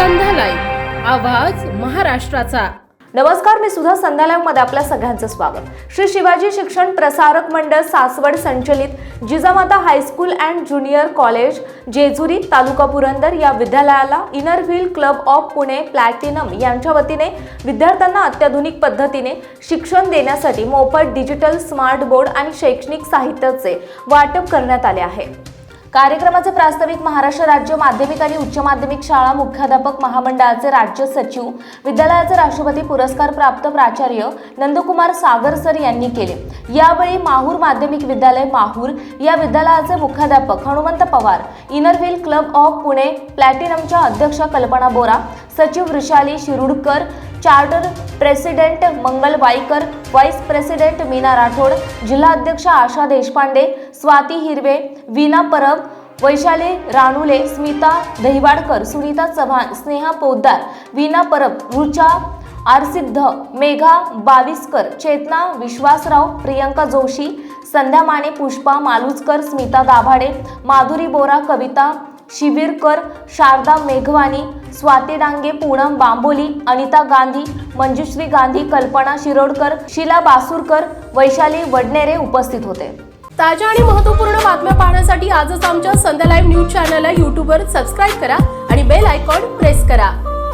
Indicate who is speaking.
Speaker 1: आवाज महाराष्ट्राचा.
Speaker 2: नमस्कार मी सुधा संध्यालयमध्ये आपल्या सगळ्यांचं स्वागत. श्री शिवाजी शिक्षण प्रसारक मंडळ सासवड संचलित Jijamata high school and junior college Jejuri taluka Purandar या विद्यालयाला inner wheel club of Pune platinum यांच्या वतीने विद्यार्थ्यांना अत्याधुनिक पद्धतीने शिक्षण देण्यासाठी मोफत डिजिटल स्मार्ट बोर्ड आणि शैक्षणिक साहित्याचे वाटप करण्यात आले आहे. कार्यक्रमाचे प्रास्ताविक महाराष्ट्र राज्य माध्यमिक आणि उच्च माध्यमिक शाळा मुख्याध्यापक महामंडळाचे राज्य सचिव विद्यालयाचे राष्ट्रपती पुरस्कार प्राप्त प्राचार्य नंदकुमार सागर सर यांनी केले. यावेळी माहूर माध्यमिक विद्यालय माहूर या विद्यालयाचे मुख्याध्यापक Hanumant Pawar inner wheel club of Pune प्लॅटिनमच्या अध्यक्षा कल्पना बोरा सचिव Vrushali Shirudkar charter president Mangal Waikar vice president Meena Rathod जिल्हाध्यक्ष आशा देशपांडे स्वाती हिरवे वीना परब वैशाली राणुले स्मिता दहिवाडकर सुनीता चव्हाण स्नेहा पोद्दार वीना परब रुचा आरसिद्ध मेघा बाविस्कर चेतना विश्वासराव प्रियंका जोशी संध्या माने पुष्पा मालुजकर स्मिता दाभाडे माधुरी बोरा कविता शिबिरकर शारदा मेघवानी स्वाती डांगे पूनम बांबोली अनिता गांधी मंजुश्री गांधी कल्पना शिरोडकर शीला बासूरकर वैशाली वडनेरे उपस्थित होते.
Speaker 1: ताज्या आणि महत्त्वपूर्ण बातम्या पाहण्यासाठी आजच आमच्या संध्या लाईव्ह न्यूज चॅनलला यूट्यूबवर सबस्क्राईब करा आणि बेल आयकॉन प्रेस करा.